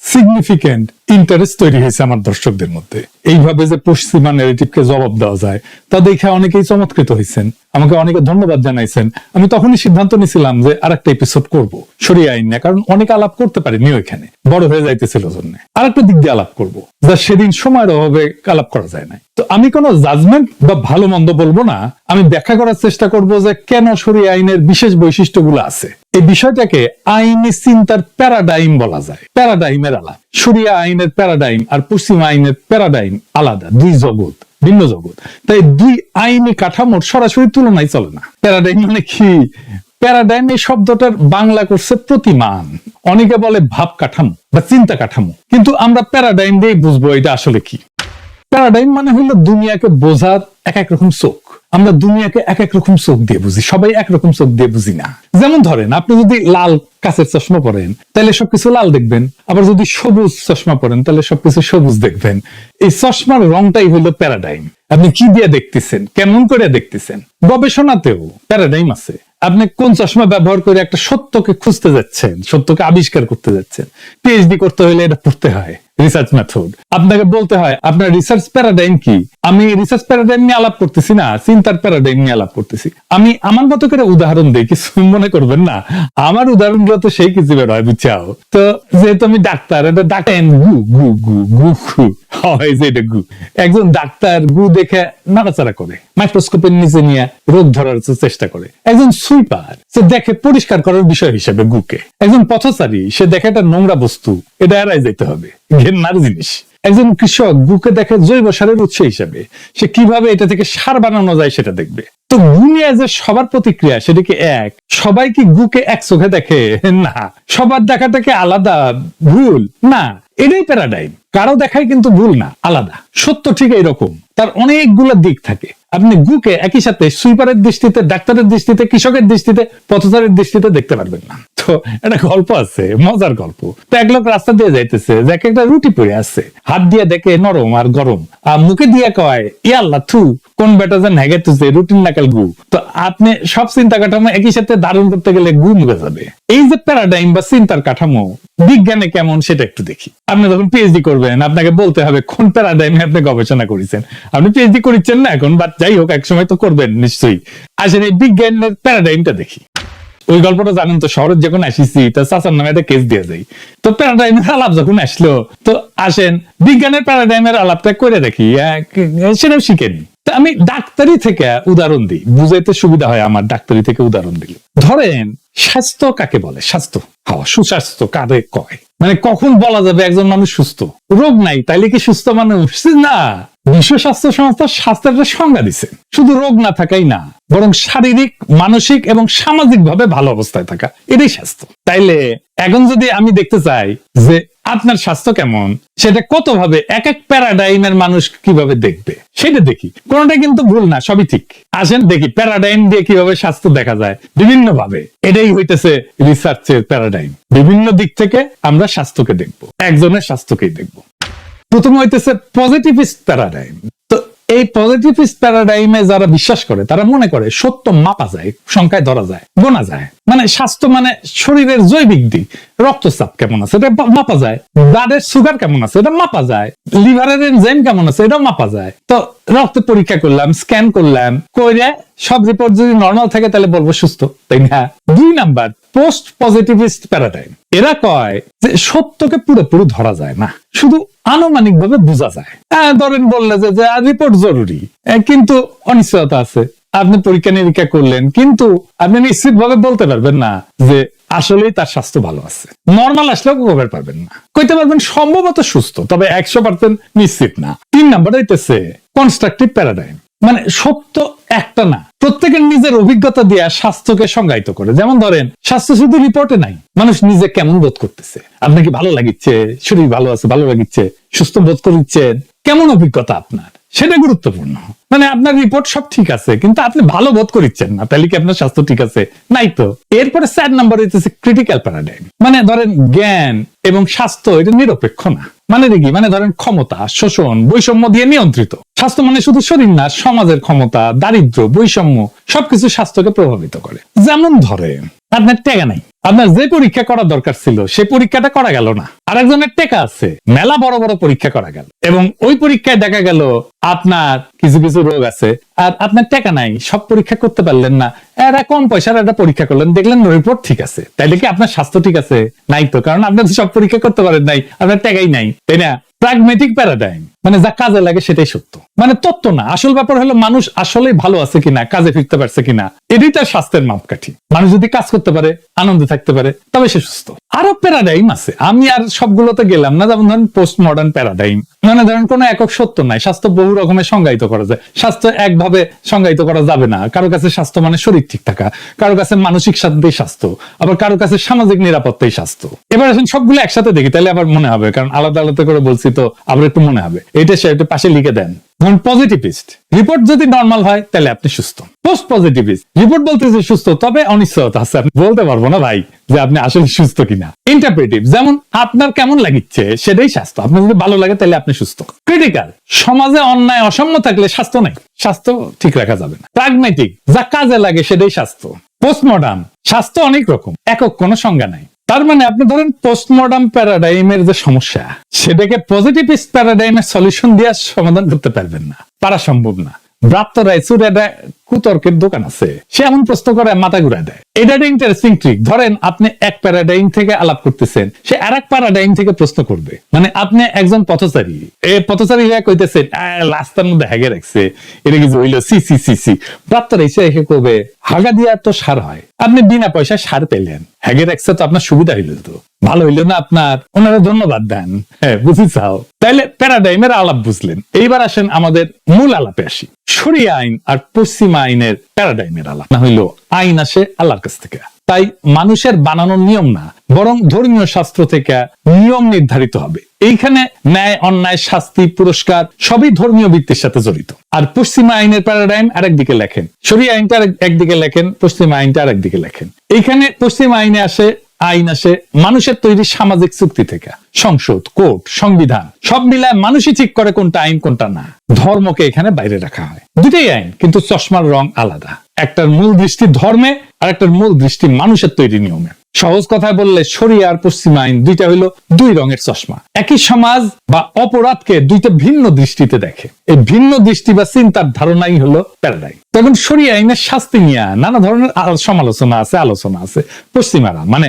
Significant interest তৈরি হয়েছে আমার দর্শকদের মধ্যে। এইভাবে যে পশ্চিমা নেগেটিভকে জবাব দেওয়া যায়, তা দেখে অনেকেই চমৎকৃত হয়েছেন। আমাকে অনেকে ধন্যবাদ জানাইছেন। আমি তখনই সিদ্ধান্ত নিয়েছিলাম যে আর একটা এপিসোড করব। সরিয়ে আইন না কারণ অনেক আলাপ করতে পারিনি ওইখানে। বড় হয়ে যাইতেছিল জন্য। আর একটা দিক দিয়ে আলাপ করব, যা সেদিন সময়ের অভাবে আলাপ করা যায় না তো আমি কোনো জাজমেন্ট বা ভালো মন্দ বলব না। আমি ব্যাখ্যা করার চেষ্টা করব যে কেন সরিয়ে আইনের বিশেষ বৈশিষ্ট্যগুলো আছে। এই বিষয়টাকে আইনি চিন্তার প্যারাডাইম বলা যায়। প্যারাডাইমের আলাপ সরিয়া আইনের প্যারাডাইম আর পশ্চিম আইনের প্যারাডাইম আলাদা। দুই জগৎ, ভিন্ন জগৎ। তাই দুই আইনি কাঠামোর সরাসরি তুলনায় চলে না। প্যারাডাইম মানে কি? প্যারাডাইম এই শব্দটার বাংলা করছে প্রতিমান। অনেকে বলে ভাব কাঠামো বা চিন্তা কাঠামো। কিন্তু আমরা প্যারাডাইম দিয়ে বুঝব এটা আসলে কি। প্যারাডাইম মানে হলো দুনিয়াকে বোঝার এক এক রকম চোখ। আমরা দুনিয়াকে এক এক রকম চোখ দিয়ে বুঝি, সবাই একরকম চোখ দিয়ে বুঝি না। যেমন ধরেন, আপনি যদি লাল কাছের চশমা পরেন, তাহলে সবকিছু লাল দেখবেন। আবার যদি সবুজ চশমা পরেন, তাহলে সবকিছু সবুজ দেখবেন। এই চশমার রংটাই হলো প্যারাডাইম আপনি কি দিয়ে দেখতেছেন? কেমন করে দেখতেছেন? গবেষণাতেও প্যারাডাইম আছে। আপনি কোন চশমা ব্যবহার করে একটা সত্যকে খুঁজতে যাচ্ছেন, সত্যকে আবিষ্কার করতে যাচ্ছেন? পিএইচডি করতে হলে এটা পড়তে হয়। রিসার্চ মেথড আপনাকে বলতে হয়, আপনার রিসার্চ প্যারাডাইম কি? আমি রিসার্চ প্যারাডাইম নিয়ে আলাপ করতেছি না, চিন্তার প্যারাডাইম নিয়ে আলাপ করতেছি। আমি আমার মতো করে উদাহরণ দিই, কিছু মনে করবেন না। আমার উদাহরণগুলো তো সেই কিছু বের হয় বুঝছাও তো যেহেতু আমি ডাক্তার, এটা ডাক্তার, গু গু গু গু হয় যে এটা গু একজন ডাক্তার গু দেখে নাড়াচাড়া করে মাইক্রোস্কোপের নিচে নিয়ে রোগ ধরার চেষ্টা করে। একজন সুইপার সে দেখে পরিষ্কার করার বিষয় হিসেবে গুকে। একজন পথচারী, সে দেখে একটা নোংরা বস্তু, এটা এড়াই যেতে হবে। ঘেন্নার জিনিস। একজন কৃষক গুকে দেখে জৈব সারের উৎস হিসেবে সে কীভাবে এটা থেকে সার বানানো যায় সেটা দেখবে। তো গু নিয়ে যে সবার প্রতিক্রিয়া সেটা কি এক? সবাই কি গুকে এক চোখে দেখে? না। সবার দেখাটাকে আলাদা, ভুল? না। এটাই প্যারাডাইম কারও দেখায় কিন্তু ভুল না, আলাদা। সত্য ঠিক এইরকম। তার অনেকগুলো দিক থাকে। আপনি গুকে একই সাথে সুইপারের দৃষ্টিতে, ডাক্তারের দৃষ্টিতে, কৃষকের দৃষ্টিতে, পথচারীর দৃষ্টিতে দেখতে পারবেন না। তো একটা গল্প আছে, মজার গল্প। তো এক লোক রাস্তা দিয়ে যাইতেছে দেখে একটা রুটি পড়ে আছে। হাত দিয়ে দেখে নরম আর গরম। আর মুখে দিয়ে কয় ইয়াল্লা থু, কোন বেটা যেন হেগে তুছে রুটিন নাকাল গু। তো আপনি সব চিন্তা কাঠামো একই সাথে দারুণ করতে গেলে গু মুখে যাবে। এই যে প্যারাডাইম বা চিন্তার কাঠামো বিজ্ঞানে কেমন সেটা একটু দেখি। আপনি যখন পিএইচডি করবেন, আপনাকে বলতে হবে কোন প্যারাডাইমে আপনি গবেষণা করেছেন। আপনি পিএইচডি করেছেন না এখন বাট যাই হোক, একসময় তো করবেন নিশ্চয়ই। আসেন এই বিজ্ঞানের প্যারাডাইমটা দেখি। ওই গল্পটা জানেন তো শহরের যখন আসিছি, তো চাচার নামে একটা কেস দিয়ে যাই তো প্যারাডাইমের আলাপ যখন আসলো, তো আসেন, বিজ্ঞানের প্যারাডাইমের আলাপটা করে দেখি। সেটাও শিখেনি তা আমি ডাক্তারি থেকে উদাহরণ দিই। বুঝাইতে সুবিধা হয় আমার ডাক্তারি থেকে উদাহরণ দিলে। ধরেন, স্বাস্থ্য কাকে বলে? স্বাস্থ্য হওয়া, সুস্বাস্থ্য কারে কয়? মানে কখন বলা যাবে একজন মানুষ সুস্থ? রোগ নাই, তাইলে কি সুস্থ মানুষ না। বিশ্ব স্বাস্থ্য সংস্থা স্বাস্থ্যের একটা সংজ্ঞা দিছে। শুধু রোগ না থাকাই না, বরং শারীরিক, মানসিক এবং সামাজিক ভাবে ভালো অবস্থায় থাকা, এটাই স্বাস্থ্য। তাইলে এখন যদি আমি দেখতে চাই যে আপনার স্বাস্থ্য কেমন? সেটা কতভাবে এক এক প্যারাডাইমের মানুষ কীভাবে দেখবে? সেটা দেখি। কোনটা কিন্তু ভুল না, সবই ঠিক। আসেন দেখি প্যারাডাইম দিয়ে কীভাবে স্বাস্থ্য দেখা যায়। বিভিন্ন ভাবে এটাই হইতেছে রিসার্চের প্যারাডাইম। বিভিন্ন দিক থেকে আমরা স্বাস্থ্যকে দেখব। একজনের স্বাস্থ্যকেই দেখব। প্রথম হইতেছে পজিটিভিস্ট প্যারাডাইম তো এই পজিটিভিস্ট প্যারাডাইমে যারা বিশ্বাস করে, তারা মনে করে সত্য মাপা যায়, সংখ্যায় ধরা যায়, গোনা যায়। মানে স্বাস্থ্য মানে শরীরের জৈবিক দিক, রক্তচাপ কেমন আছে, এটা মাপা যায়। ব্লাডের সুগার কেমন আছে, এটা মাপা যায়। লিভারের এনজাইম কেমন আছে, এটাও মাপা যায়। তো রক্ত পরীক্ষা করলাম স্ক্যান করলাম করে সব রিপোর্ট যদি নর্মাল থাকে তাহলে বলব সুস্থ, তাই না? দুই নাম্বার পোস্ট পজিটিভিস্ট প্যারাডাইম এরা কয় যে সত্যকে পুরোপুরি ধরা যায় না, শুধু আনুমানিক ভাবে বোঝা যায়। হ্যাঁ ধরেন বললে যে রিপোর্ট জরুরি কিন্তু অনিশ্চয়তা আছে। আপনি পরীক্ষা নিরীক্ষা করলেন, কিন্তু আপনি নিশ্চিত ভাবে বলতে পারবেন না যে আসলেই তার স্বাস্থ্য ভালো আছে। নর্মাল আসলেও খবর পাবেন না। কইতে পারবেন সম্ভবত সুস্থ, তবে একশো পার্সেন্ট নিশ্চিত না। তিন নাম্বার হইতেছে কনস্ট্রাকটিভ প্যারাডাইম মানে সত্য একটা না। প্রত্যেকের নিজের অভিজ্ঞতা দিয়ে স্বাস্থ্যকে সংজ্ঞায়িত করে। যেমন ধরেন, স্বাস্থ্য শুধু রিপোর্টে নাই। মানুষ নিজে কেমন বোধ করতেছে? আপনাকে ভালো লাগিচ্ছে? শরীর ভালো আছে, ভালো লাগিচ্ছে, সুস্থ বোধ করছেন কেমন অভিজ্ঞতা আপনার? সেটা গুরুত্বপূর্ণ। মানে আপনার রিপোর্ট সব ঠিক আছে, কিন্তু আপনি ভালো বোধ করিচ্ছেন না। তাহলে কি আপনার স্বাস্থ্য ঠিক আছে? নাই তো। এরপরে স্যার নাম্বার হইতেছে ক্রিটিক্যাল প্যারাডাইম মানে ধরেন জ্ঞান এবং স্বাস্থ্য, এটা নিরপেক্ষ না। মানে দেখি মানে ধরেন ক্ষমতা, শোষণ, বৈষম্য দিয়ে নিয়ন্ত্রিত। স্বাস্থ্য মানে শুধু শরীর না, সমাজের ক্ষমতা, দারিদ্র, বৈষম্য, সবকিছু স্বাস্থ্যকে প্রভাবিত করে। যেমন ধরেন, আপনার টেকা নাই। আপনার যে পরীক্ষা করা দরকার ছিল সেই পরীক্ষাটা করা গেল না। আরেকজনের টেকা আছে। মেলা বড় বড় পরীক্ষা করা গেল। এবং ওই পরীক্ষায় দেখা গেল আপনার কিছু কিছু রোগ আছে, আর আপনার টাকা নাই, সব পরীক্ষা করতে পারলেন না। এরা কম পয়সার একটা পরীক্ষা করলেন, দেখলেন রিপোর্ট ঠিক আছে। তাইলে কি আপনার স্বাস্থ্য ঠিক আছে? নাই তো, কারণ আপনি তো সব পরীক্ষা করতে পারেন নাই, আপনার টাকাই নাই। তাই না? প্রাগমেটিক প্যারাডাইম মানে যা কাজে লাগে সেটাই সত্য। মানে তত্ত্ব না, আসল ব্যাপার হলো মানুষ আসলে ভালো আছে কিনা, কাজে ফিরতে পারছে কিনা। এটাই তার স্বাস্থ্যের মাপকাঠি। মানুষ যদি কাজ করতে পারে, আনন্দে থাকতে পারে, তবে সে সুস্থ। আরও প্যারাডাইম আছে। আমি আর সবগুলোতে গেলাম না, যেমন ধরেন পোস্ট মডার্ন প্যারাডাইম মানে ধরেন কোনো একক সত্য নাই, স্বাস্থ্য বহু রকমের সংজ্ঞায়িত করা যায়। স্বাস্থ্য একভাবে সংজ্ঞায়িত করা যাবে না। কারও কাছে স্বাস্থ্য মানে শরীর ঠিক থাকা, কারও কাছে মানসিক শান্তি স্বাস্থ্য, আবার কারও কাছে সামাজিক নিরাপত্তাই স্বাস্থ্য। এবার আসেন সবগুলো একসাথে দেখি, তাহলে আবার মনে হবে, কারণ আলাদা আলাদা করে বলছি তো, আবার একটু মনে হবে। এটা সে একটু পাশে লিখে দেন। ধরুন পজিটিভিস্ট রিপোর্ট যদি নর্মাল হয়, তাহলে আপনি সুস্থ। পোস্ট পজিটিভিস্ট রিপোর্ট বলতেছে সুস্থ, তবে অনিশ্চয়তা আছে। বলতে পারব না ভাই যে আপনি আসলে সুস্থ কিনা। ইন্টারপ্রেটিভ যেমন আপনার কেমন লাগিচ্ছে সেটাই স্বাস্থ্য। আপনার যদি ভালো লাগে, তাহলে আপনি সুস্থ। ক্রিটিক্যাল সমাজে অন্যায় অসাম্য থাকলে স্বাস্থ্য নেই। স্বাস্থ্য ঠিক রাখা যাবে না। প্রাগমেটিক যা কাজে লাগে সেটাই স্বাস্থ্য। পোস্টমডার্ন স্বাস্থ্য অনেক রকম, একক কোনো সংজ্ঞা নাই। তার মানে আপনি ধরেন পোস্টমডার্ন প্যারাডাইমের যে সমস্যা, সেটাকে পজিটিভিস্ট প্যারাডাইমের সলিউশন দিয়ে সমাধান করতে পারবেন না। পারা সম্ভব না। ব্রাত্য রায়চুর কুতর্কের দোকান আছে। সে এমন প্রশ্ন করে, মাথা ঘুরে দেয়। এটা একটা ইন্টারেস্টিং ট্রিক ধরেন আপনি এক প্যারাডাইম থেকে আলাপ করতেছেন, সে আর এক প্যারাডাইম থেকে প্রশ্ন করবে। মানে আপনি একজন পথচারী, এ পথচারী হয়ে কইতেছে রাস্তার মধ্যে হেগে রাখছে, এটা কিছু হইল সি সি সি সি। রাইসে এসে করবে হাগা দিয়া তো সার হয়। আপনি বিনা পয়সায় সার পেলেন। হ্যাগে রাখছে তো আপনার সুবিধা হইল তো। ভালো হইল না আপনার? ওনারা ধন্যবাদ দেন। হ্যাঁ বুঝি তাইলে প্যারাডাইমের আলাপ বুঝলেন। এইবার আসেন আমাদের মূল আলাপে আসি। সরিয়া আইন আর পশ্চিমা আইনের প্যারাডাইমের আলাপ। না হইল আইন আসে আল্লাহর কাছ থেকে। তাই মানুষের বানানোর নিয়ম না, বরং ধর্মীয় শাস্ত্র থেকে নিয়ম নির্ধারিত হবে। এইখানে ন্যায়, অন্যায়, শাস্তি, পুরস্কার সবই ধর্মীয় বৃত্তির সাথে জড়িত। আর পশ্চিমা আইনের প্যারাডাইম আরেকদিকে লেখেন। সরি আইনটা একদিকে লেখেন, পশ্চিমা আইনটা আরেকদিকে লেখেন। এইখানে পশ্চিম আইনে আসে আইন আসে মানুষের তৈরি সামাজিক চুক্তি থেকে। সংসদ, কোর্ট, সংবিধান, সব মিলায় মানুষই ঠিক করে কোনটা আইন, কোনটা না। ধর্মকে এখানে বাইরে রাখা হয়। দুটাই আইন, কিন্তু চশমার রং আলাদা। একটার মূল দৃষ্টি ধর্মে আর একটার মূল দৃষ্টি মানুষের তৈরি নিয়মে। সহজ কথায় বললে শরিয়া আর পশ্চিমা আইন দুইটা হইল দুই রঙের চশমা। একই সমাজ বা অপরাধকে দুইটা ভিন্ন দৃষ্টিতে দেখে। এই ভিন্ন দৃষ্টি বা চিন্তার ধারণাই হলো প্যারাডাইম। তখন শরিয়া আইনের শাস্তি নিয়ে নানা ধরনের সমালোচনা আছে, আলোচনা আছে। পশ্চিমারা মানে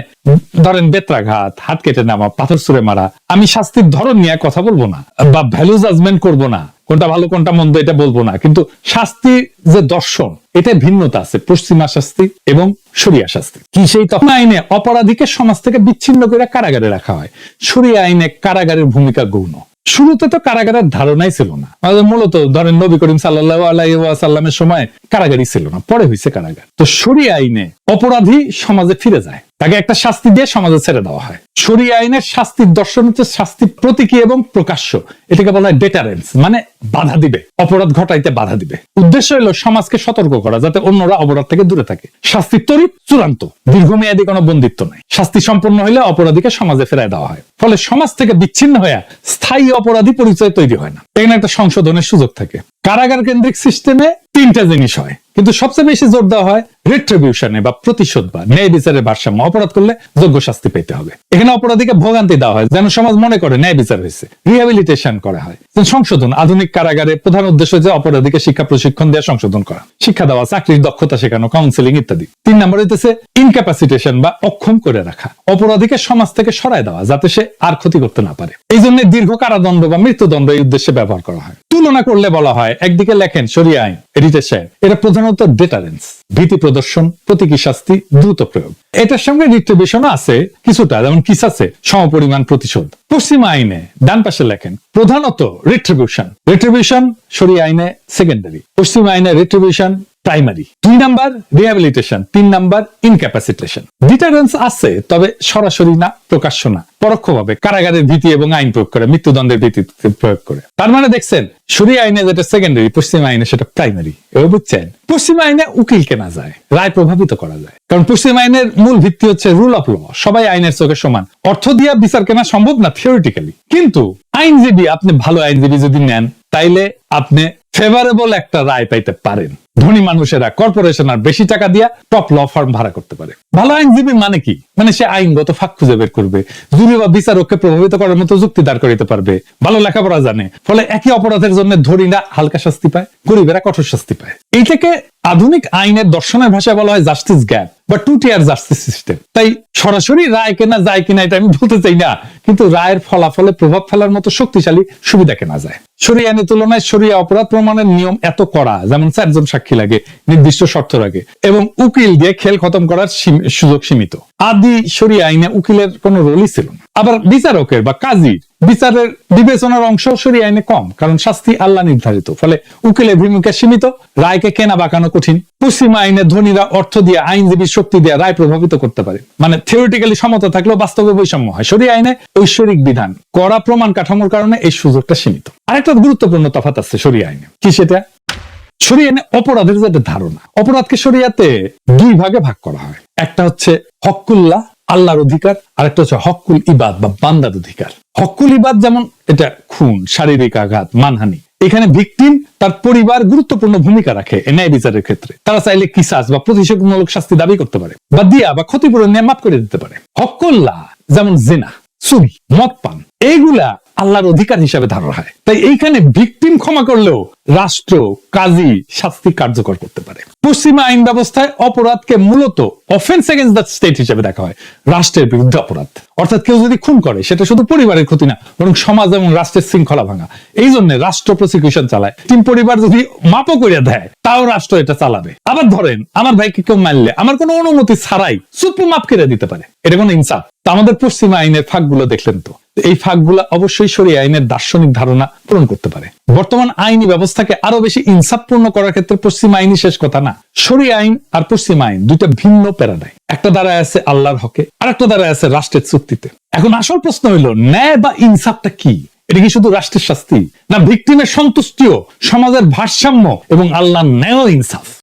ধরেন বেত্রাঘাত, হাত কেটে নেওয়া, পাথর ছুঁড়ে মারা, আমি শাস্তির ধরন নিয়ে কথা বলব না বা ভ্যালু জাজমেন্ট করব না। কোনটা ভালো, কোনটা মন্দ, এটা বলব না। কিন্তু শাস্তি যে দর্শন এটা ভিন্নতা আছে, পশ্চিমা শাস্তি এবং সরিয়া শাস্তি। কি সেই তখন আইনে অপরাধীকে সমাজ থেকে বিচ্ছিন্ন করে কারাগারে রাখা হয়। সরিয়া আইনে কারাগারের ভূমিকা গৌণ। শুরুতে তো কারাগারের ধারণাই ছিল না। আমাদের মূলত ধরেন নবী করিম সাল্লাহ সময় কারাগারই ছিল না, পরে হয়েছে কারাগার। তো সরিয়া আইনে অপরাধী সমাজে ফিরে যায়। তাকে একটা শাস্তি দিয়ে সমাজে ছেড়ে দেওয়া হয়। সরিয়া আইনের শাস্তির দর্শন হচ্ছে শাস্তি প্রতীকী এবং প্রকাশ্য। এটাকে বলা হয় ডেটারেন্স মানে বাধা দিবে। অপরাধ ঘটাইতে বাধা দিবে। উদ্দেশ্য হলো সমাজকে সতর্ক করা, যাতে অন্যরা অপরাধ থেকে দূরে থাকে। শাস্তি তরিত চূড়ান্ত। দীর্ঘমেয়াদী কোনো বন্দিত্ব নাই। শাস্তি সম্পন্ন হলে অপরাধীকে সমাজে ফেরায় দেওয়া হয়। ফলে সমাজ থেকে বিচ্ছিন্ন হয়ে স্থায়ী অপরাধী পরিচয় তৈরি হয় না। এখানে একটা সংশোধনের সুযোগ থাকে। কারাগার কেন্দ্রিক সিস্টেমে তিনটা জিনিস হয়। কিন্তু সবচেয়ে বেশি জোর দেওয়া হয় রেট্রিবিউশনে বা প্রতিশোধ বা ন্যায় বিচারের ভারসাম্য অপরাধ করলে যোগ্য শাস্তি পেতে হবে। এখানে অপরাধীকে ভোগান্তি দেওয়া হয়, যেন সমাজ মনে করে ন্যায় বিচার হয়েছে রিহ্যাবিলিটেশন করা হয়। সংশোধন, আধুনিক কারাগারে প্রধান উদ্দেশ্য যে অপরাধীকে শিক্ষা প্রশিক্ষণ দেওয়া, সংশোধন করা। শিক্ষা দেওয়া, চাকরির দক্ষতা শেখানো কাউন্সিলিং ইত্যাদি। তিন নম্বর হইতেছে ইনক্যাপাসিটেশন বা অক্ষম করে রাখা। অপরাধীকে সমাজ থেকে সরায় দেওয়া, যাতে সে আর ক্ষতি করতে না পারে। এই জন্য দীর্ঘ কারাদণ্ড বা মৃত্যুদণ্ড এই উদ্দেশ্যে ব্যবহার করা হয়। তুলনা করলে বলা হয়, একদিকে লেখেন সরিয়া আইন সাহেব এটা প্রধানত ডেটারেন্স ভীতি প্রদর্শন, প্রতীকী শাস্তি, দ্রুত প্রয়োগ। এটার সঙ্গে রিট্রিবিউশন আছে কিছুটা, যেমন কিস আছে, সমপরিমাণ প্রতিশোধ। পশ্চিম আইনে ডান পাশে লেখেন, প্রধানত রিট্রিবিউশন রিট্রিবিউশন সরি আইনে সেকেন্ডারি পশ্চিম আইনে রিট্রিবিউশন প্রাইমারি দুই নাম্বার রিহ্যাবিলিটেশন তিন নাম্বার ইনক্যাপাসিটেশন ডিটারেন্স আছে, তবে সরাসরি না, প্রকাশ্য না, পরোক্ষভাবে কারাগারের ভীতি এবং আইন প্রয়োগ করে, মৃত্যুদণ্ডের ভীতি প্রয়োগ করে। তার মানে দেখছেন সরিয়া আইনে যেটা সেকেন্ডারি পশ্চিম আইনে সেটা প্রাইমারি এবার বুঝছেন? পশ্চিম আইনে উকিল কেনা যায়, রায় প্রভাবিত করা যায়। কারণ পশ্চিম আইনের মূল ভিত্তি হচ্ছে রুল অফ ল সবাই আইনের চোখে সমান। অর্থ দিয়া বিচার কেনা সম্ভব না থিওরিটিক্যালি কিন্তু আইনজীবী, আপনি ভালো আইনজীবী যদি নেন, তাইলে আপনি ফেভারেবল একটা রায় পাইতে পারেন। ধনী মানুষেরা কর্পোরেশন আর বেশি টাকা দিয়া টপ ল ফার্ম ভাড়া করতে পারে। ভালো আইনজীবী মানে কি? মানে সে আইনগত ফাঁক খুঁজে বের করবে। জুরি বা বিচারককে প্রভাবিত করার মতো যুক্তি দাঁড় করিতে পারবে। ভালো লেখাপড়া জানে। ফলে একই অপরাধের জন্য ধনীরা হালকা শাস্তি পায়, গরিবেরা কঠোর শাস্তি পায়। এই থেকে আধুনিক আইনের দর্শনের ভাষায় বলা হয় জাস্টিস গ্যাপ বা টু টিয়ার জাস্টিস সিস্টেম তাই সরাসরি রায় কেনা যায় কিনা এটা আমি বলতে চাই না, কিন্তু রায়ের ফলাফলে প্রভাব ফেলার মতো শক্তিশালী সুবিধা কেনা যায়। সরিয়া আইনের তুলনায় সরিয়া অপরাধ প্রমাণের নিয়ম এত কড়া, যেমন চারজন সাক্ষী লাগে, নির্দিষ্ট শর্ত লাগে এবং উকিল দিয়ে খেল খতম করার সুযোগ সীমিত। আদি সরিয়া আইনে উকিলের কোনো রোলই ছিল না। আবার বিচারকের বা কাজীর বিচারের বিবেচনার অংশ সরিয়া আইনে কম, কারণ শাস্তি আল্লাহ নির্ধারিত। ফলে উকিলের ভূমিকা সীমিত, রায়কে কেনা বাঁকানো কঠিন। পশ্চিমা আইনে ধনীরা অর্থ দিয়ে আইনজীবীর শক্তি দিয়ে রায় প্রভাবিত করতে পারে। মানে থিওরিটিক্যালি সমতা থাকলেও বাস্তবে বৈষম্য হয়। সরিয়া আইনে ঐশ্বরিক বিধান, কড়া প্রমাণ কাঠামোর কারণে এই সুযোগটা সীমিত। আরেকটা গুরুত্বপূর্ণ তফাত আছে সরিয়া আইনে। কি সেটা? সরিয়ে এনে অপরাধের যেটা ধারণা, অপরাধকে সরিয়াতে দুই ভাগে ভাগ করা হয়। একটা হচ্ছে হকুল্লাহ, আল্লাহর অধিকার, আর একটা হচ্ছে হকুল ইবাদ বা বান্দার অধিকার। হকুল ইবাদ যেমন এটা খুন, শারীরিক আঘাত, মানহানি, এখানে ভিকটিম তার পরিবার গুরুত্বপূর্ণ ভূমিকা রাখে ন্যায় বিচারের ক্ষেত্রে। তারা চাইলে কিসাস বা প্রতিশোধমূলক শাস্তি দাবি করতে পারে বা দিয়া বা ক্ষতিপূরণ নিয়ে মাফ করে দিতে পারে। হকুল্লাহ যেমন জেনা, চুরি মদ পান এইগুলা আল্লাহর অধিকার হিসাবে ধরা হয়। তাই এইখানে ভিকটিম ক্ষমা করলেও রাষ্ট্র, কাজী শাস্তি কার্যকর করতে পারে। পশ্চিমা আইন ব্যবস্থায় অপরাধকে মূলত অফেন্স এগেন্স্ট দ্য স্টেট হিসেবে দেখা হয়, রাষ্ট্রের বিরুদ্ধে অপরাধ। অর্থাৎ কেউ যদি খুন করে, সেটা শুধু পরিবারের ক্ষতি না, বরং সমাজ এবং রাষ্ট্রের শৃঙ্খলা ভাঙা। এই জন্য রাষ্ট্র প্রসিকিউশন চালায়। টিম পরিবার যদি মাপও করে দেয়, তাও রাষ্ট্র এটা চালাবে। আবার ধরেন, আমার ভাইকে কেউ মারলে, আমার কোনো অনুমতি ছাড়াই সুপ্রিম মাপ করে দিতে পারে। এটা কোনো ইনসাফ। আমাদের পশ্চিমা আইনের ফাঁকগুলো দেখলেন তো। এই ফাঁকগুলো অবশ্যই সরিয়ে আইনের দার্শনিক ধারণা পূরণ করতে পারে। বর্তমান আইনি ব্যবস্থাকে আরও বেশি ইনসাফপূর্ণ করার ক্ষেত্রে পশ্চিম আইনই শেষ কথা না। সরিয়ে আইন আর পশ্চিম আইন দুইটা ভিন্ন প্যারাডাইম। একটা দ্বারায় আছে আল্লাহর হকে আর একটা দ্বারায় আছে রাষ্ট্রের চুক্তিতে। এখন আসল প্রশ্ন হইল, ন্যায় বা ইনসাফটা কি? এটা কি শুধু রাষ্ট্রের শাস্তি, না ভিক্টিমের সন্তুষ্টিও, সমাজের ভারসাম্য এবং আল্লাহ ন্যায় ইনসাফ?